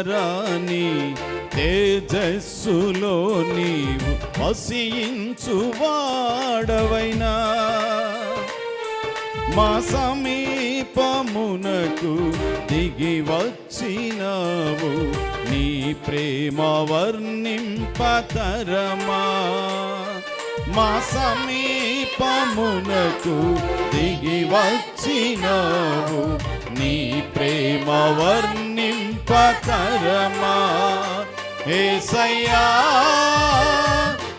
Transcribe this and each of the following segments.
రాణి తేజస్సులో నీవు వసించువాడవైనా మా సమీపమునకు దిగి వచ్చినావు నీ ప్రేమ వర్ణింపతరమా. మా సమీపమునకు దిగి వచ్చినావు నీ ప్రేమ కృపకరమా? ఏసయ్యా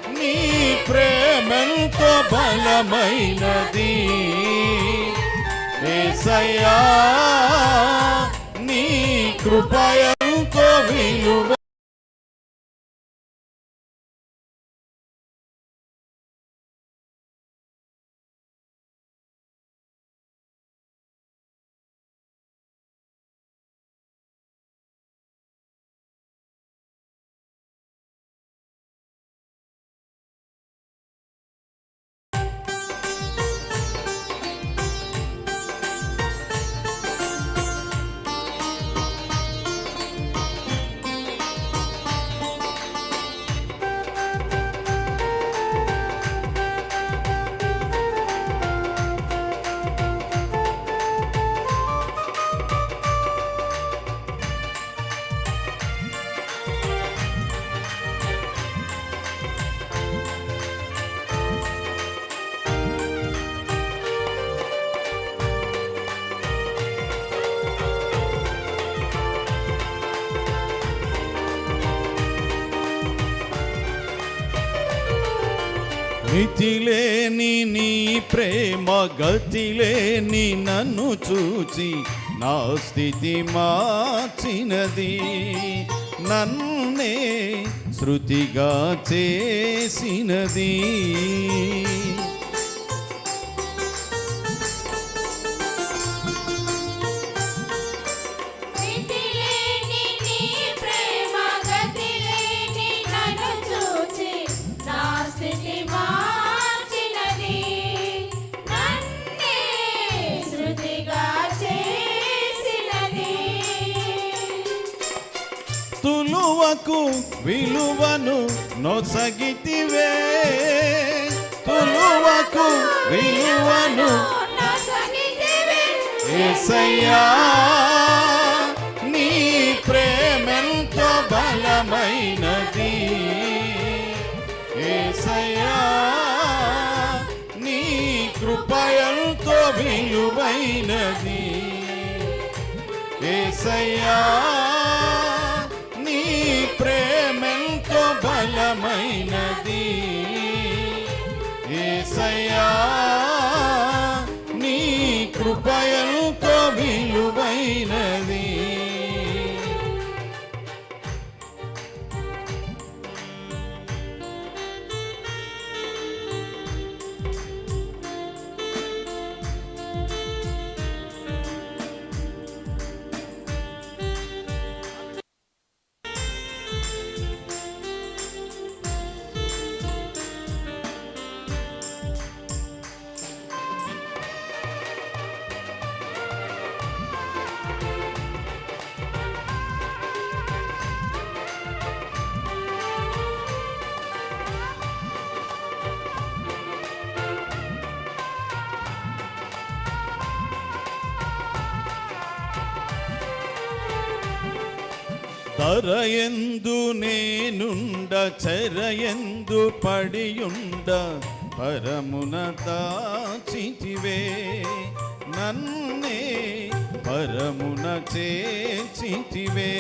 నీ ప్రేమంతో బలమైనది. ఏసయ్యా నీ కృపయంతో విలువ ప్రేమ గతిలేని నన్ను చూచి నా స్థితి మార్చినది. నన్నే శృతిగా చేసినది. తులువకు విలువను నొసగితివే. తులువకు విలువను. ఏసయ్యా నీ ప్రేమెంతో బలమైనది. ఏసయ్యా నీ కృపయంతో విలువైనది. ఏసయ్యా ఏసయ్యా ధరయందు నేనుండ చెరయందు పడియుండ పరమున దాచితివే. నన్నే పరమున చేచితివే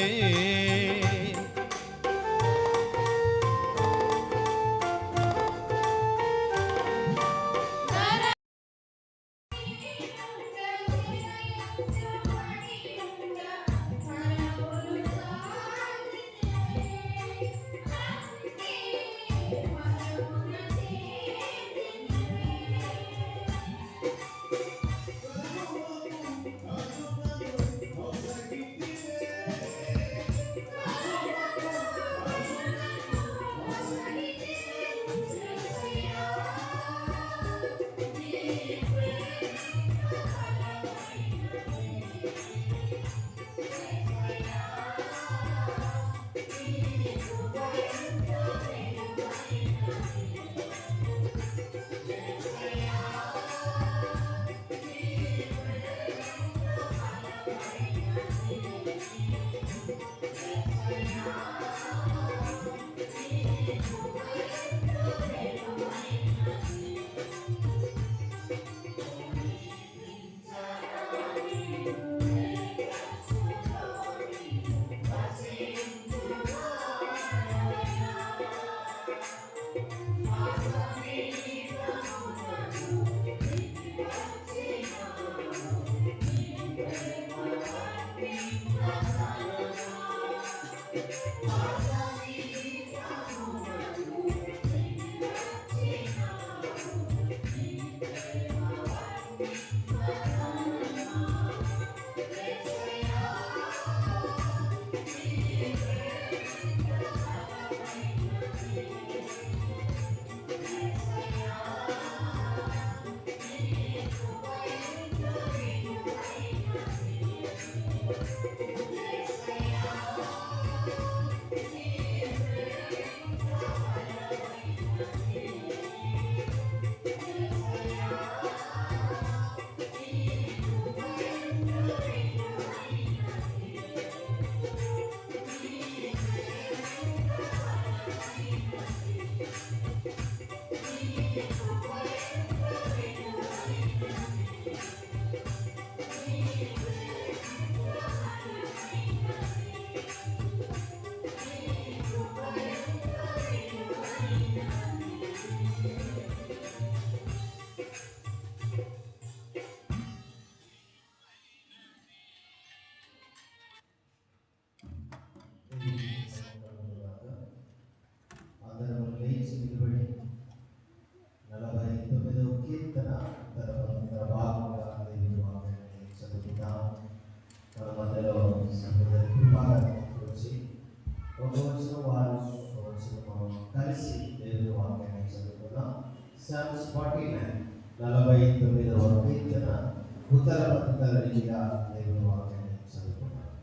దేవుని వాక్యం చదువుకుందాం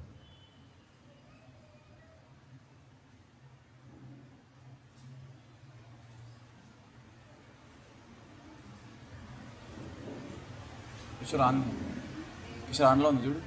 కిషోర్ ఆన్ కిషోర్ ఉంది చూడు.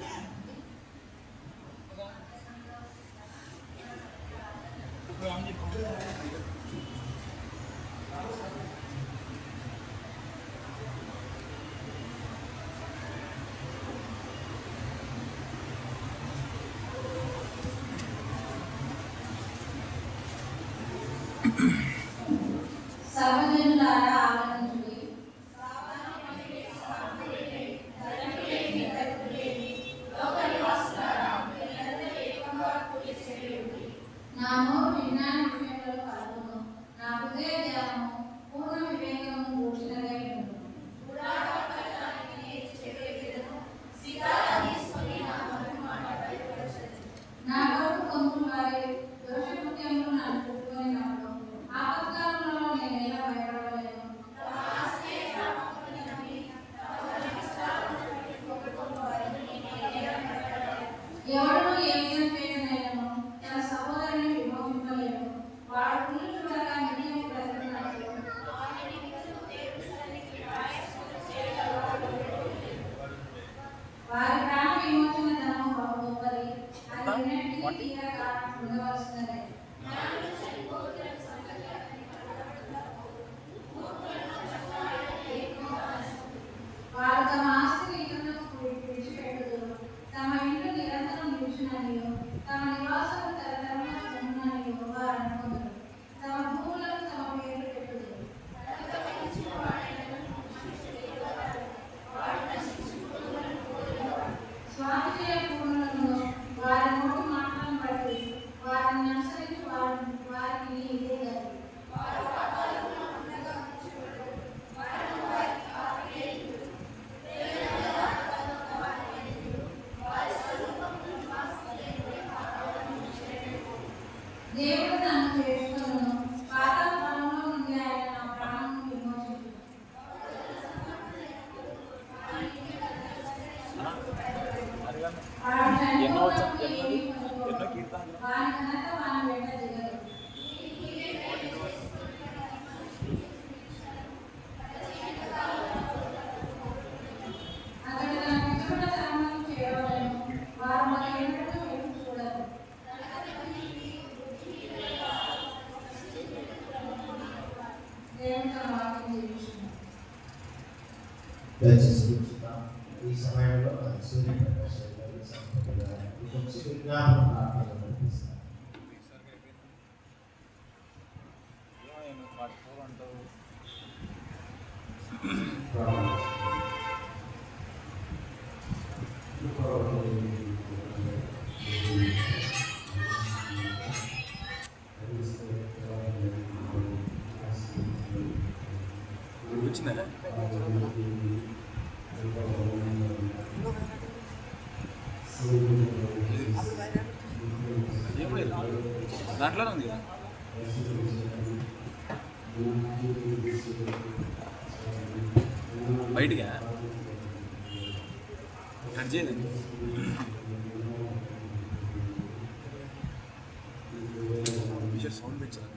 that is అట్లనే ఉంది కదా. బయటగా కట్ చేయదండి సౌండ్ పెంచాలి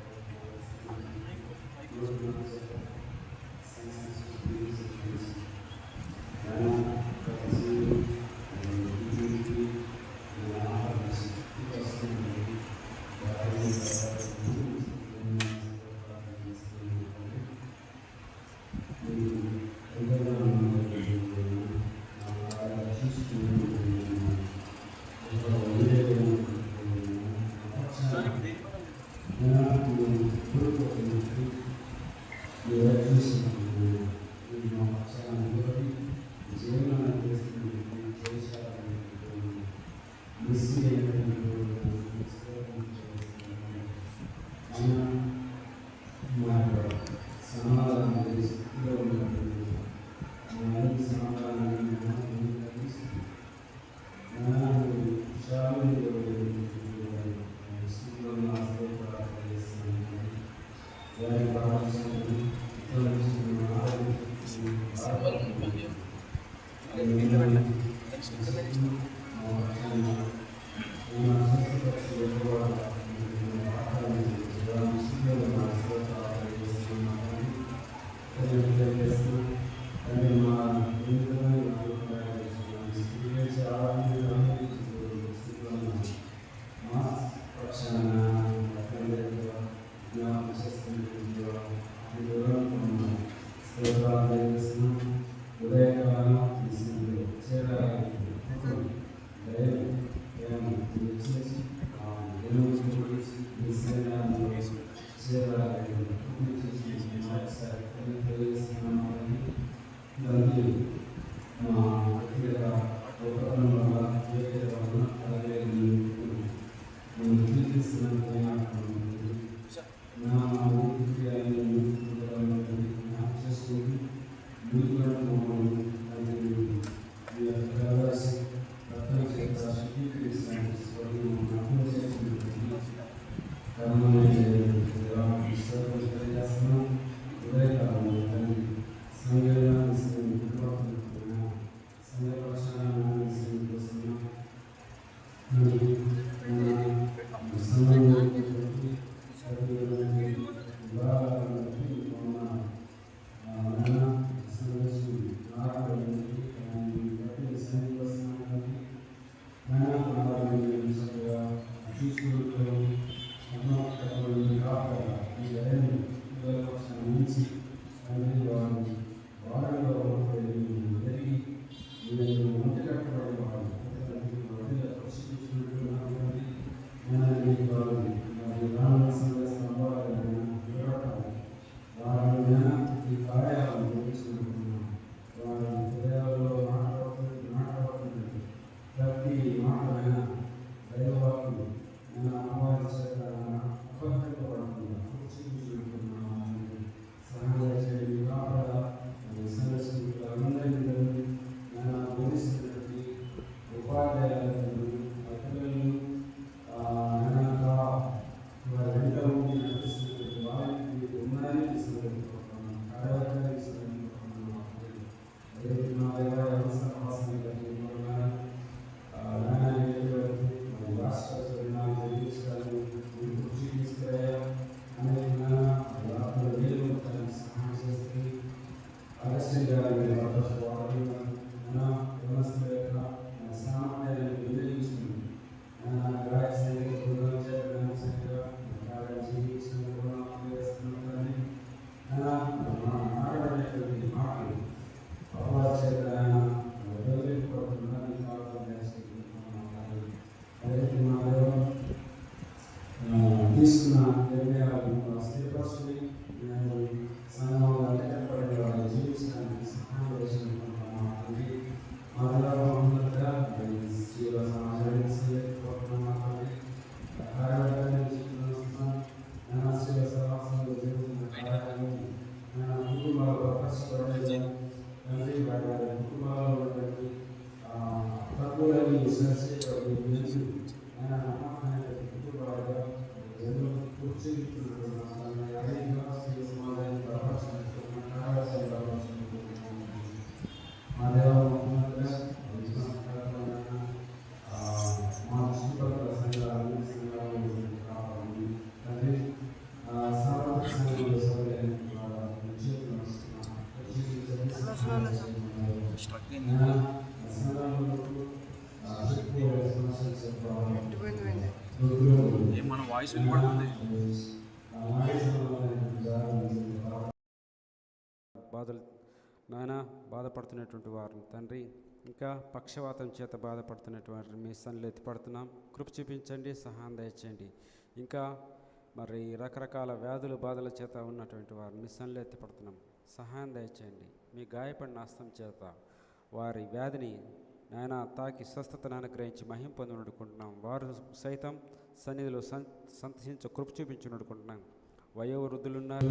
Amen. ఉన్నటువంటి వారు తండ్రి ఇంకా పక్షవాతం చేత బాధపడుతున్నటువంటి మీ సన్నులు ఎత్తిపడుతున్నాం. కృప చూపించండి సహాయం దయచేయండి. ఇంకా మరి రకరకాల వ్యాధులు బాధల చేత ఉన్నటువంటి వారు మీ సన్నులు ఎత్తిపడుతున్నాం. సహాయం దయచేయండి. మీ గాయపడిన అస్తం చేత వారి వ్యాధిని నాయన తాకి స్వస్థతను అనుగ్రహించి మహింపొందనుకుంటున్నాం వారు సైతం సన్నిధిలో సంతసించ కృప చూపించుకుంటున్నాం వయోవృద్ధులున్నారు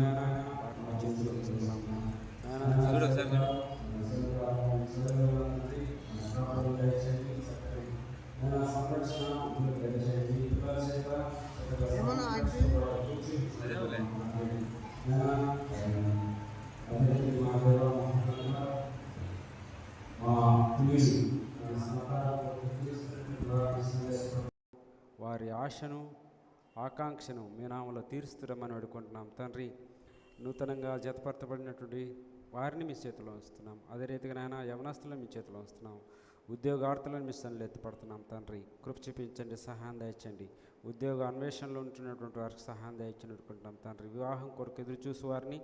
వారి ఆశను ఆకాంక్షను మీ నామలో తీరుస్తుడమని వేడుకుంటున్నాం తండ్రి నూతనంగా జతపరచబడినటువంటి వారిని మీ చేతిలో ఉంచుతున్నాం. అదే రీతిగా నాయన యవనస్తులను మీ చేతిలో ఉంచుతున్నాం. ఉద్యోగార్థులను మీ సన్నిలో ఎత్తిపడుతున్నాం. తండ్రి కృప చూపించండి సహాయం దయచండి. ఉద్యోగ అన్వేషణలో ఉంటున్నటువంటి వారికి సహాయం దయచని వేడుకుంటున్నాం తండ్రి వివాహం కొరకు ఎదురు చూసి వారిని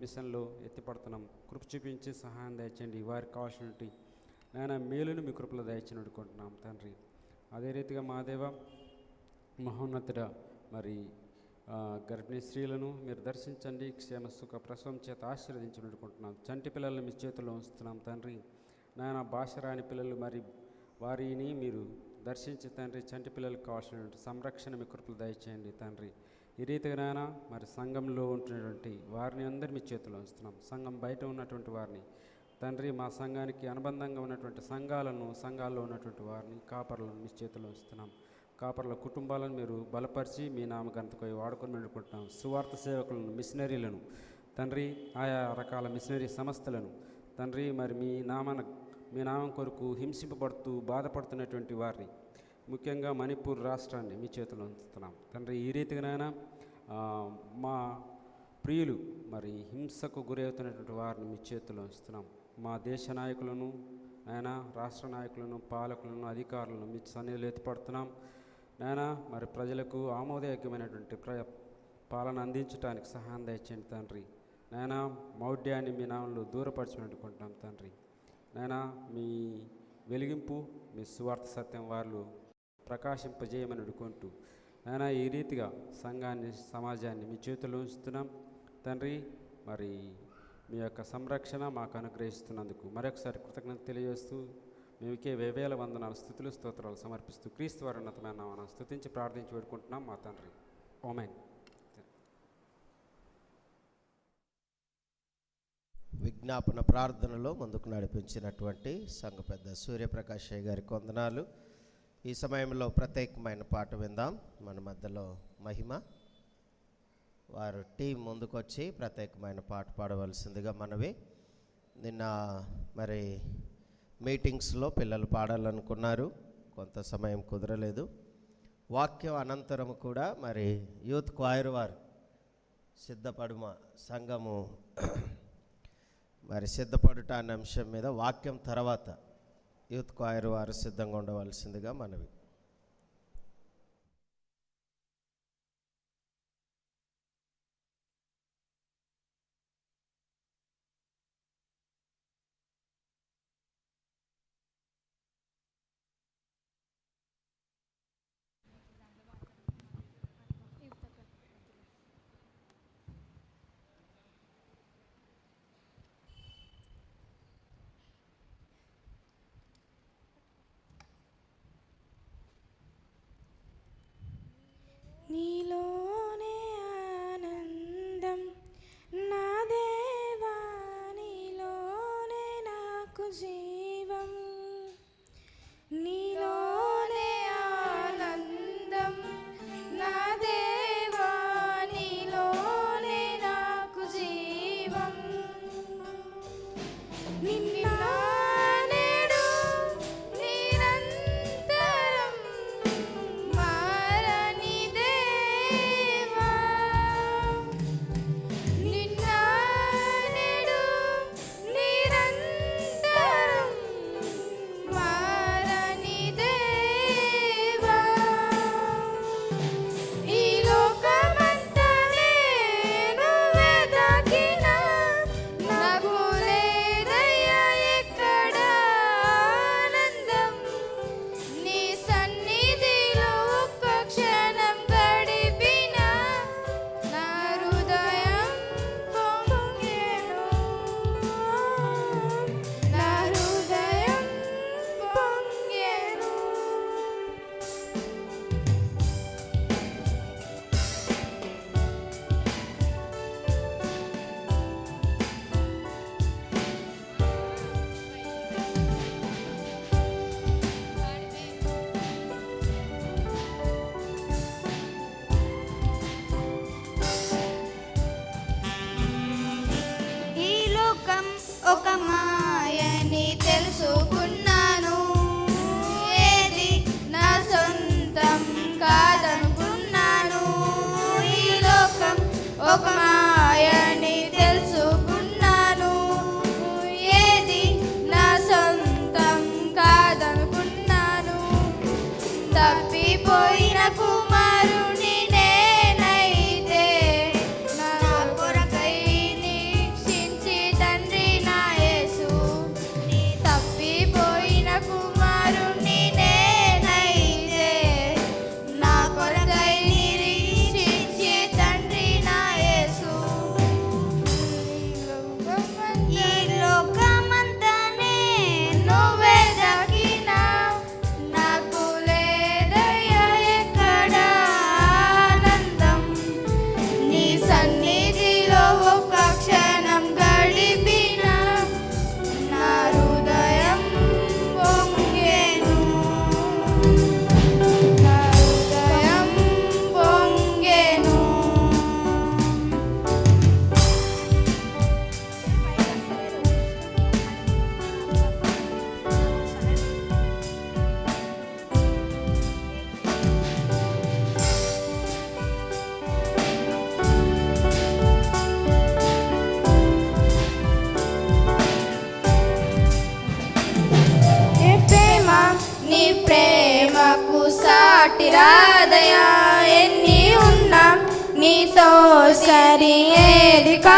మిషన్లో ఎత్తిపడుతున్నాం. కృప చూపించి సహాయం దయచండి. వారికి కావాల్సినటువంటి నాయన మేలును మీ కృపలో దయచని వేడుకుంటున్నాం తండ్రి అదే రీతిగా మాదేవ మహోన్నతుడ మరి గర్భిణీ స్త్రీలను మీరు దర్శించండి క్షేమ సుఖ ప్రసవం చేత ఆశీర్వదించనుకుంటున్నాం చంటి పిల్లల్ని మీ చేతుల్లో ఉంచుతున్నాం తండ్రి. నాయన భాష రాని పిల్లలు మరి వారిని మీరు దర్శించి తండ్రి చంటి పిల్లలకు కావాల్సినటువంటి సంరక్షణ మీ కృపలు దయచేయండి తండ్రి. ఈ రీతిగా నాయన మరి సంఘంలో ఉంటున్నటువంటి వారిని అందరి మీ చేతిలో ఉంచుతున్నాం. సంఘం బయట ఉన్నటువంటి వారిని తండ్రి మా సంఘానికి అనుబంధంగా ఉన్నటువంటి సంఘాలను సంఘాల్లో ఉన్నటువంటి వారిని కాపర్లను మీ చేతిలో ఉంచుతున్నాం. కాపర్ల కుటుంబాలను మీరు బలపరిచి మీ నామకంతకై వాడుకొని వెళ్ళుకుంటున్నాం. సువార్త సేవకులను మిషనరీలను తండ్రి ఆయా రకాల మిషనరీ సంస్థలను తండ్రి మరి మీ నామన మీ నామం కొరకు హింసింపబడుతూ బాధపడుతున్నటువంటి వారిని ముఖ్యంగా మణిపూర్ రాష్ట్రాన్ని మీ చేతిలో ఉంచుతున్నాం. తండ్రి ఈ రీతిగానైనా మా ప్రియులు మరి హింసకు గురవుతున్నటువంటి వారిని మీ చేతిలో ఉంచుతున్నాం. మా దేశ నాయకులను ఆయన రాష్ట్ర నాయకులను పాలకులను అధికారులను మీ సన్నిధిలో ఎత్తిపడుతున్నాం. నాయన మరి ప్రజలకు ఆమోదయోగ్యమైనటువంటి ప్ర పాలన అందించడానికి సహాయం దయచేయండి తండ్రి. నాయన మౌఢ్యాన్ని మీ నామంలో దూరపరచుకుంటున్నాం తండ్రి. నాయన మీ వెలిగింపు మీ సువార్త సత్యం వాళ్ళు ప్రకాశింపజేయమని అడుకుంటూ నాయన ఈ రీతిగా సంఘాన్ని సమాజాన్ని మీ చేతుల్లో ఉంచుతున్నాం. తండ్రి మరి మీ యొక్క సంరక్షణ మాకు అనుగ్రహిస్తున్నందుకు మరొకసారి కృతజ్ఞత తెలియజేస్తూ మీకే వేవేల వందనాలు స్థుతులు స్తోత్రాలు సమర్పిస్తూ క్రీస్తు వారి ఉన్నతమైన మనం స్తుతించి ప్రార్థించి వేడుకుంటున్నాం మా తండ్రి. ఓమెన్ విజ్ఞాపన ప్రార్థనలో ముందుకు నడిపించినటువంటి సంఘ పెద్ద సూర్యప్రకాష్ గారి కొందనాలు. ఈ సమయంలో ప్రత్యేకమైన పాట విందాం. మన మధ్యలో మహిమ. వారు టీం ముందుకొచ్చి ప్రత్యేకమైన పాట పాడవలసిందిగా మనవి. నిన్న మరి మీటింగ్స్లో పిల్లలు పాడాలనుకున్నారు. కొంత సమయం కుదరలేదు. వాక్యం అనంతరం కూడా మరి యూత్ క్వాయర్ వారు సిద్ధపడుమ సంఘము మరి సిద్ధపడుట అనే అంశం మీద వాక్యం తర్వాత యూత్ క్వాయర్ వారు సిద్ధంగా ఉండవలసిందిగా మనవి. వేదిక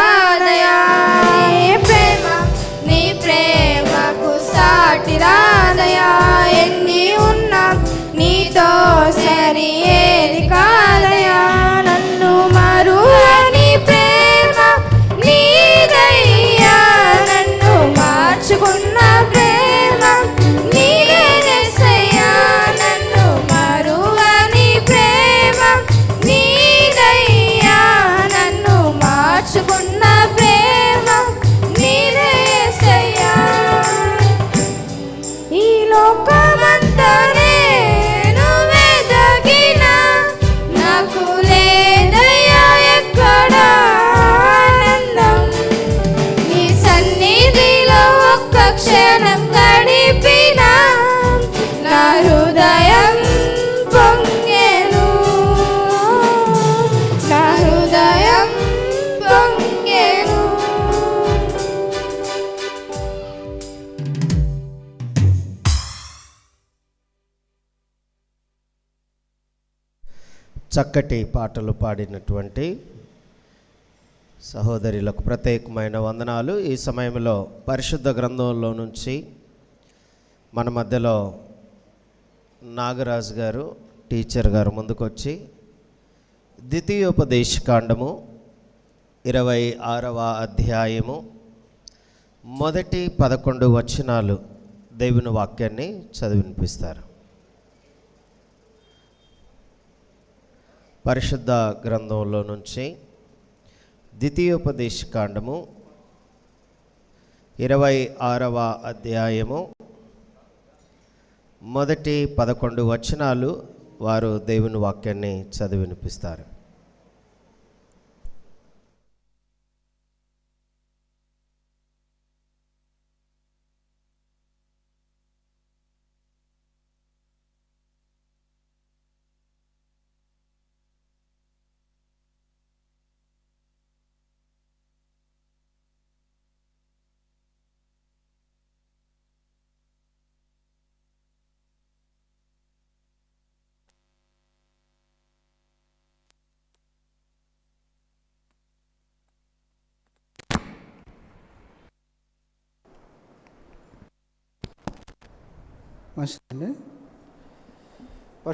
చక్కటి పాటలు పాడినటువంటి సహోదరులకు ప్రత్యేకమైన వందనాలు. ఈ సమయంలో పరిశుద్ధ గ్రంథంలో నుంచి మన మధ్యలో నాగరాజు గారు టీచర్ గారు ముందుకొచ్చి ద్వితీయోపదేశకాండము ఇరవై ఆరవ అధ్యాయము మొదటి పదకొండు వచనాలు దేవుని వాక్యాన్ని చదివినిపిస్తారు. పరిశుద్ధ గ్రంథంలో నుంచి ద్వితీయోపదేశ కాండము ఇరవై ఆరవ అధ్యాయము మొదటి పదకొండు వచనాలు వారు దేవుని వాక్యాన్ని చదివి వినిపిస్తారు.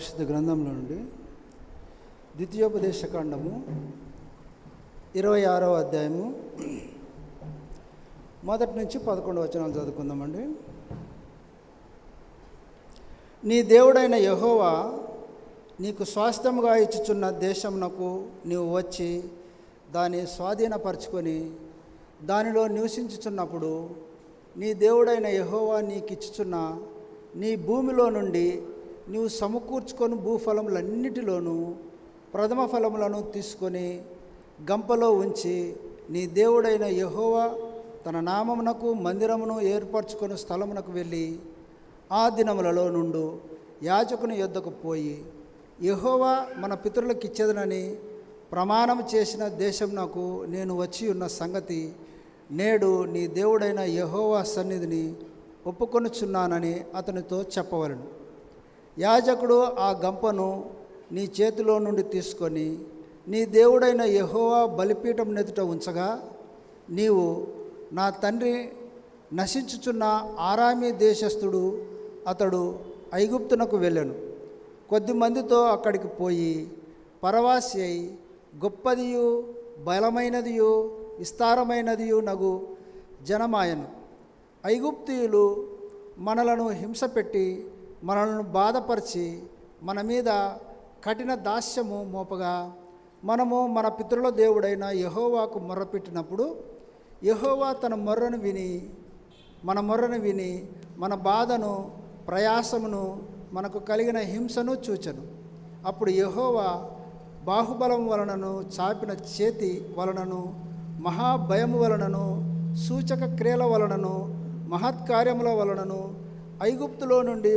పరిశుద్ధ గ్రంథంలో నుండి ద్వితీయోపదేశకాండము ఇరవై ఆరవ అధ్యాయము మొదటి నుంచి పదకొండు వచనాలు చదువుకుందామండి. నీ దేవుడైన యహోవా నీకు స్వాస్థ్యముగా ఇచ్చుచున్న దేశమునకు నీవు వచ్చి దాన్ని స్వాధీనపరచుకొని దానిలో నివసించుచున్నప్పుడు నీ దేవుడైన యహోవా నీకు ఇచ్చుచున్న నీ భూమిలో నుండి నీవు సమకూర్చుకొని భూఫలములన్నిటిలోనూ ప్రథమ ఫలములను తీసుకొని గంపలో ఉంచి నీ దేవుడైన యహోవా తన నామమునకు మందిరమును ఏర్పరచుకొని స్థలమునకు వెళ్ళి ఆ దినములలో నుండు యాజకుని యొద్దకు పోయి యహోవా మన పితరులకు ఇచ్చేదనని ప్రమాణం చేసిన దేశం నాకు నేను వచ్చి ఉన్న సంగతి నేడు నీ దేవుడైన యహోవా సన్నిధిని ఒప్పుకొనుచున్నానని అతనితో చెప్పవలను. యాజకుడు ఆ గంపను నీ చేతిలో నుండి తీసుకొని నీ దేవుడైన యహోవా బలిపీఠం నెదుట ఉంచగా నీవు నా తండ్రి నశించుచున్న ఆరామీ దేశస్థుడు అతడు ఐగుప్తునకు వెళ్ళాను. కొద్దిమందితో అక్కడికి పోయి పరవాసి అయి గొప్పదియు బలమైనదియు విస్తారమైనదియు నగు జనమాయను. ఐగుప్తీయులు మనలను హింసపెట్టి మనల్ని బాధపరిచి మన మీద కఠిన దాస్యము మోపగా మనము మన పితరుల దేవుడైన యహోవాకు మొర్రపెట్టినప్పుడు యహోవా తన మొర్రను విని మన మొర్రను విని మన బాధను ప్రయాసమును మనకు కలిగిన హింసను చూచను. అప్పుడు యహోవా బాహుబలం వలనను చాపిన చేతి వలనను మహాభయము వలనను సూచక క్రియల వలనను మహత్కార్యముల వలనను ఐగుప్తులో నుండి